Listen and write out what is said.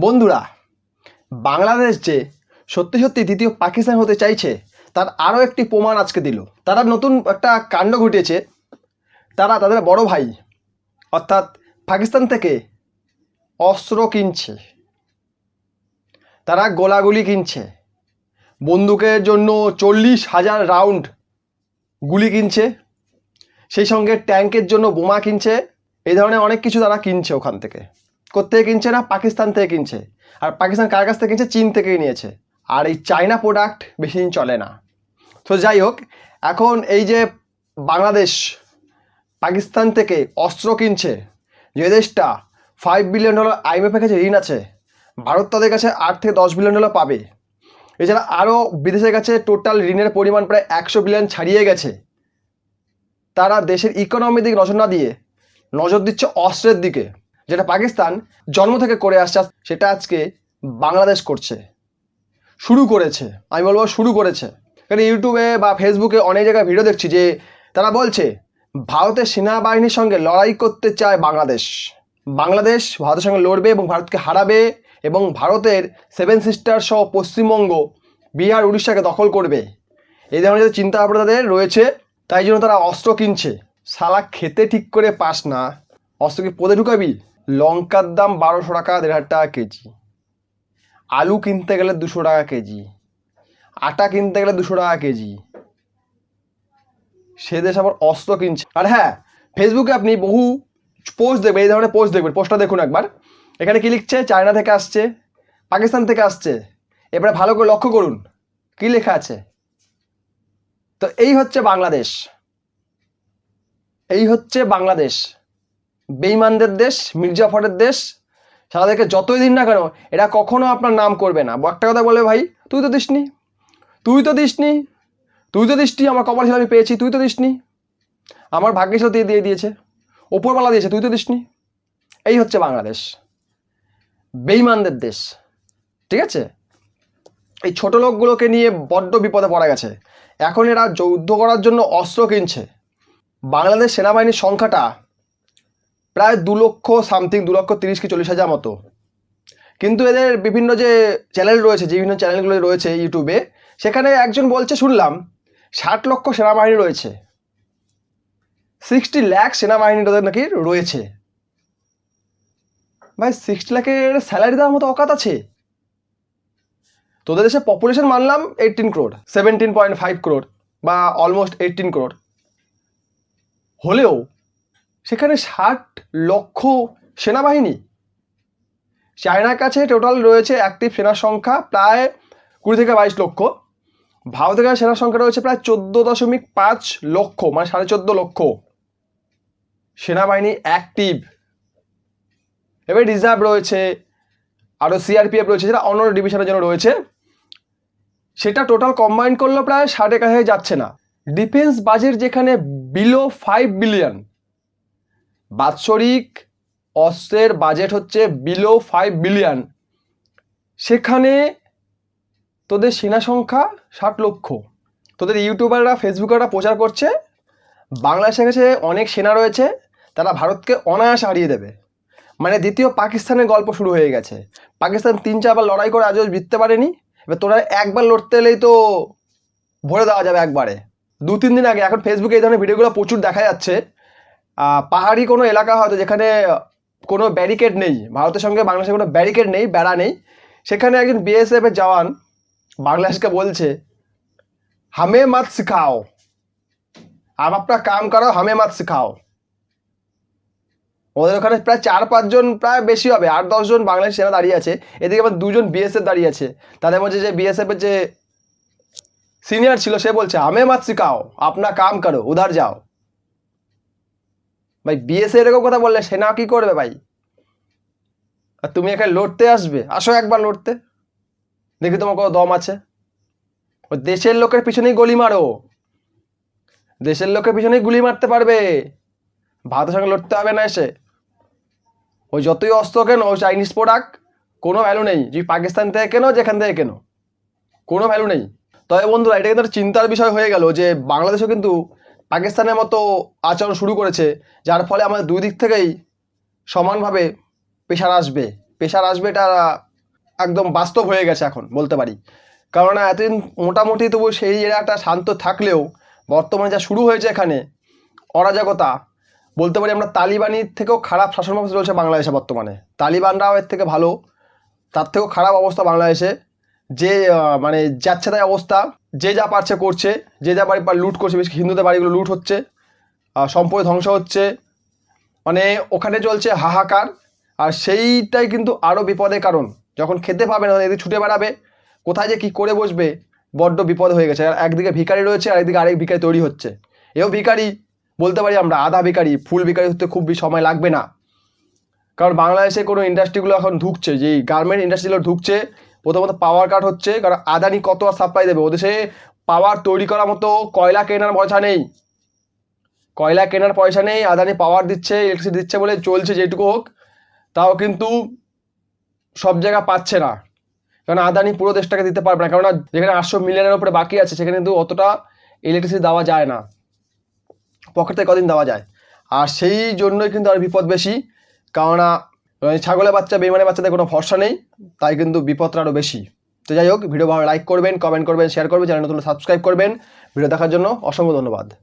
বন্ধুরা, বাংলাদেশ যে সত্যি সত্যি দ্বিতীয় পাকিস্তান হতে চাইছে, তার আরও একটি প্রমাণ আজকে দিল। তারা নতুন একটা কাণ্ড ঘটিয়েছে। তারা তাদের বড় ভাই, অর্থাৎ পাকিস্তান থেকে অস্ত্র কিনছে। তারা গোলাগুলি কিনছে। বন্দুকের জন্য চল্লিশ হাজার রাউন্ড গুলি কিনছে। সেই সঙ্গে ট্যাঙ্কের জন্য বোমা কিনছে। এই ধরনের অনেক কিছু তারা কিনছে ওখান থেকে। কোথেকে কিনছে না? পাকিস্তান থেকে কিনছে। আর পাকিস্তান কার কাছ থেকে কিনছে? চীন থেকেই নিয়েছে। আর এই চায়না প্রোডাক্ট বেশি দিন চলে না। তো যাই হোক, এখন এই যে বাংলাদেশ, পাকিস্তান থেকে অস্ত্র কিনছে, যে দেশটা ফাইভ বিলিয়ন ডলার আইএমএফের কাছে ঋণ আছে, ভারত তাদের কাছে আট থেকে দশ বিলিয়ন ডলার পাবে। এছাড়া আরও বিদেশের কাছে টোটাল ঋণের পরিমাণ প্রায় একশো বিলিয়ন ছাড়িয়ে গেছে। তারা দেশের ইকোনমির দিকে নজর না দিয়ে নজর দিচ্ছে অস্ত্রের দিকে। যেটা পাকিস্তান জন্ম থেকে করে আসছে, সেটা আজকে বাংলাদেশ করছে। শুরু করেছে। আমি বলব শুরু করেছে। কারণ ইউটিউবে বা ফেসবুকে অনেক জায়গায় ভিডিও দেখছি যে তারা বলছে, ভারতের সেনাবাহিনীর সঙ্গে লড়াই করতে চায় বাংলাদেশ। বাংলাদেশ ভারতের সঙ্গে লড়বে এবং ভারতকে হারাবে এবং ভারতের সেভেন সিস্টার সহ পশ্চিমবঙ্গ, বিহার, উড়িষ্যাকে দখল করবে। এই ধরনের যে চিন্তা ভাবনা তাদের রয়েছে, তাই জন্য তারা অস্ত্র কিনছে। শালা খেতে ঠিক করে পাস না। অস্ত্র কি পদে ঢুকাবি? লঙ্কার দাম বারোশো টাকা, দেড় হাজার টাকা কেজি। আলু কিনতে গেলে দুশো টাকা কেজি। আটা কিনতে গেলে দুশো টাকা কেজি। সে দেশ আবার অস্ত্র কিনছে। আর হ্যাঁ ফেসবুকে আপনি বহু পোস্ট দেখবেন, এই ধরনের পোস্ট দেখবেন। পোস্টটা দেখুন একবার। এখানে কি লিখছে? চায়না থেকে আসছে পাকিস্তান থেকে আসছে। এবারে ভালো করে লক্ষ্য করুন, কি লেখা আছে? তো এই হচ্ছে বাংলাদেশ। এই হচ্ছে বাংলাদেশ। বেইমানদের দেশ, মির্জাফরের দেশ সারাদেরকে যতই দিন না কেন, এরা কখনো আপনার নাম করবে না। একটা কথা বলে ভাই, তুই তো দিসনি, তুই তো দিসনি, তুই তো দিসনি, আমার কপাল ছিল আমি পেয়েছি, তুই তো দিসনি। আমার ভাগ্যের সাথে দিয়ে দিয়েছে, ওপরওয়ালা দিয়েছে, তুই তো দিসনি। এই হচ্ছে বাংলাদেশ, বেইমানদের দেশ, ঠিক আছে? এই ছোট লোকগুলোকে নিয়ে বড্ড বিপদে পড়া গেছে। এখন এরা যুদ্ধ করার জন্য অস্ত্র কিনছে। বাংলাদেশ সেনাবাহিনীর সংখ্যাটা প্রায় দু লক্ষ সামথিং, দু লক্ষ তিরিশ কি চল্লিশ হাজার মতো। কিন্তু এদের বিভিন্ন যে চ্যানেল রয়েছে বিভিন্ন চ্যানেলগুলো রয়েছে ইউটিউবে, সেখানে একজন বলছে, শুনলাম, ষাট লক্ষ সেনাবাহিনী রয়েছে। সিক্সটি ল্যাক সেনাবাহিনী তাদের নাকি রয়েছে। ভাই সিক্সটি লাখের স্যালারি দেওয়ার মতো অকাত আছে। তোদের দেশে পপুলেশন মানলাম eighteen crore seventeen point five crore বা অলমোস্ট এইটিন ক্রোড হলেও সেখানে ষাট লক্ষ সেনাবাহিনী। চায়নার কাছে টোটাল রয়েছে অ্যাক্টিভ সেনার সংখ্যা প্রায় কুড়ি থেকে বাইশ লক্ষ। ভারতের কাছে সেনার সংখ্যা রয়েছে প্রায় চোদ্দ দশমিক পাঁচ লক্ষ মানে সাড়ে চোদ্দ লক্ষ। সেনাবাহিনী অ্যাক্টিভ এবার রিজার্ভ রয়েছে আরও সিআরপিএফ রয়েছে যেটা অন্য ডিভিশনের জন্য রয়েছে। সেটা টোটাল কম্বাইন করলে প্রায় ষাট কাছে যাচ্ছে না। ডিফেন্স বাজেট যেখানে বিলো ফাইভ বিলিয়ন বাৎসরিক অস্ত্রের বাজেট হচ্ছে বিলো ফাইভ বিলিয়ন সেখানে তোদের সেনা সংখ্যা ষাট লক্ষ। তোদের ইউটিউবাররা, ফেসবুকাররা প্রচার করছে, বাংলাদেশের কাছে অনেক সেনা রয়েছে, তারা ভারতকে অনায়াস হারিয়ে দেবে। মানে দ্বিতীয় পাকিস্তানের গল্প শুরু হয়ে গেছে। পাকিস্তান তিন চারবার লড়াই করে আজও জিততে পারেনি। এবার তোরা একবার লড়তে এলেই তো ভরে দেওয়া যাবে একবারে। দু তিন দিন আগে, এখন ফেসবুকে এই ধরনের ভিডিওগুলো প্রচুর দেখা যাচ্ছে। পাহাড়ি কোনো এলাকা হয়তো যেখানে কোনো ব্যারিকেড নেই, ভারতের সঙ্গে বাংলাদেশের কোনো ব্যারিকেড নেই, বেড়া নেই, সেখানে একজন বিএসএফ এর জওয়ান বাংলাদেশকে বলছে, হামে মত শিখাও, আপ আপনার কাম করো, হামে মত শিখাও। ওদের ওখানে প্রায় চার পাঁচজন প্রায় বেশি হবে, আট দশজন বাংলাদেশ সেনা দাঁড়িয়ে আছে, এদিকে আবার দুজন বিএসএফ দাঁড়িয়ে আছে, তাদের মধ্যে যে বিএসএফ এর যে সিনিয়র ছিল, সে বলছে, হামে মত শিখাও, আপনা কাম করো, উধার যাও। ভাই বিএসএ এরকম কথা বললে সেনা কি করবে ভাই? আর তুমি এখানে লড়তে আসবে? আসো একবার লড়তে। দেখি তোমার কত দম আছে। ও দেশের লোকের পিছনেই গুলি মারো। দেশের লোকের পিছনেই গুলি মারতে পারবে। ভারতের সঙ্গে লড়তে হবে না এসে। ওই যতই অস্ত্র কেন ওই চাইনিজ প্রোডাক্ট কোনো ভ্যালু নেই। যদি পাকিস্তান থেকে কেন, যেখান থেকে কেন, কোনো ভ্যালু নেই। তবে বন্ধুরা, এটা কিন্তু চিন্তার বিষয় হয়ে গেল যে বাংলাদেশও কিন্তু পাকিস্তানের মতো আচরণ শুরু করেছে, যার ফলে আমাদের দুই দিক থেকেই সমানভাবে পেশার আসবে। পেশার আসবে এটা একদম বাস্তব হয়ে গেছে এখন, বলতে পারি। কারণ এতদিন মোটামুটি তবু সেই একটা শান্ত থাকলেও বর্তমানে যা শুরু হয়েছে এখানে, অরাজকতা, বলতে পারি আমরা তালিবানির থেকেও খারাপ শাসন ব্যবস্থা চলছে বাংলাদেশে বর্তমানে। তালিবানরাও এর থেকে ভালো, তার থেকেও খারাপ অবস্থা বাংলাদেশে। যে মানে যাচ্ছে তাই অবস্থা যে যা পারছে করছে, যে যা বাড়ি লুট করছে, বেশি হিন্দুদের বাড়িগুলো লুট হচ্ছে সম্পদ ধ্বংস হচ্ছে মানে ওখানে চলছে হাহাকার, আর সেইটাই কিন্তু আরও বিপদের কারণ। যখন খেতে পাবে না, এদিকে ছুটে বেড়াবে, কোথায় যে কী করে বসবে, বড্ড বিপদ হয়ে গেছে। আর একদিকে ভিখারি রয়েছে, আর একদিকে আরেক ভিখারি তৈরি হচ্ছে। এও ভিখারি, বলতে পারি আমরা আধা ভিখারি, ফুল ভিকারি হতে খুব সময় লাগবে না। কারণ বাংলাদেশে কোনো ইন্ডাস্ট্রিগুলো এখন ঢুকছে, যেই গার্মেন্ট ইন্ডাস্ট্রিগুলো ঢুকছে প্রথমত পাওয়ার কাট হচ্ছে, কারণ আদানি কত আর সাপ্লাই দেবে? ওদেশে পাওয়ার তৈরি করার মতো কয়লা কেনার পয়সা নেই। কয়লা কেনার পয়সা নেই, আদানি পাওয়ার দিচ্ছে ইলেকট্রিসিটি দিচ্ছে বলে চলছে যেটুকু হোক, তাও কিন্তু সব জায়গা পাচ্ছে না। কারণ আদানি পুরো দেশটাকে দিতে পারবে না, কেননা যেখানে আটশো মিলিয়নের উপরে বাকি আছে, সেখানে কিন্তু অতটা ইলেকট্রিসিটি দেওয়া যায় না। পকেট থেকে কদিন দেওয়া যায়। আর সেই জন্যই কিন্তু আর বিপদ বেশি, কেননা ছাগলের বাচ্চা বেমানের বাচ্চাদের কোনো ভরসা নেই, তাই কিন্তু বিপদটা আরও বেশি। তো যাই হোক, ভিডিও ভালো লাইক করবেন কমেন্ট করবেন শেয়ার করবেন চ্যানেল নতুন সাবস্ক্রাইব করবেন। ভিডিও দেখার জন্য অসংখ্য ধন্যবাদ।